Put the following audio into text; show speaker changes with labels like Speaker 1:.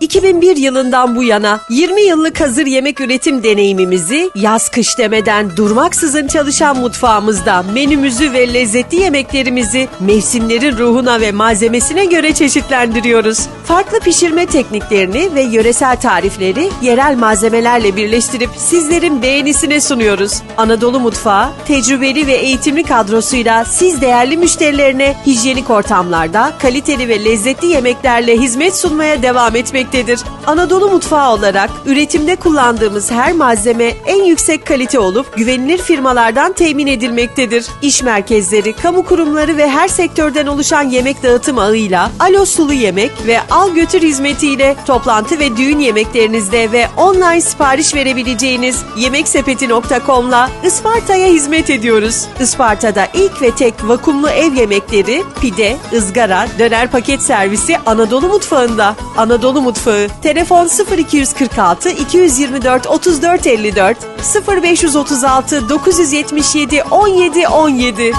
Speaker 1: 2001 yılından bu yana 20 yıllık hazır yemek üretim deneyimimizi yaz kış demeden durmaksızın çalışan mutfağımızda menümüzü ve lezzetli yemeklerimizi mevsimlerin ruhuna ve malzemesine göre çeşitlendiriyoruz. Farklı pişirme tekniklerini ve yöresel tarifleri yerel malzemelerle birleştirip sizlerin beğenisine sunuyoruz. Anadolu Mutfağı tecrübeli ve eğitimli kadrosuyla siz değerli müşterilerine hijyenik ortamlarda kaliteli ve lezzetli yemeklerle hizmet sunmaya devam etmektedir. Anadolu Mutfağı olarak üretimde kullandığımız her malzeme en yüksek kalite olup güvenilir firmalardan temin edilmektedir. İş merkezleri, kamu kurumları ve her sektörden oluşan yemek dağıtım ağıyla Alo Sulu Yemek ve Al Götür hizmetiyle toplantı ve düğün yemeklerinizde ve online sipariş verebileceğiniz yemeksepeti.com'la Isparta'ya hizmet ediyoruz. Isparta'da ilk ve tek vakumlu ev yemekleri, pide, ızgara, döner paket servisi Anadolu Mutfağı'nda. Anadolu Mutfağı. Telefon 0246 224 34 54 0536 977 17 17.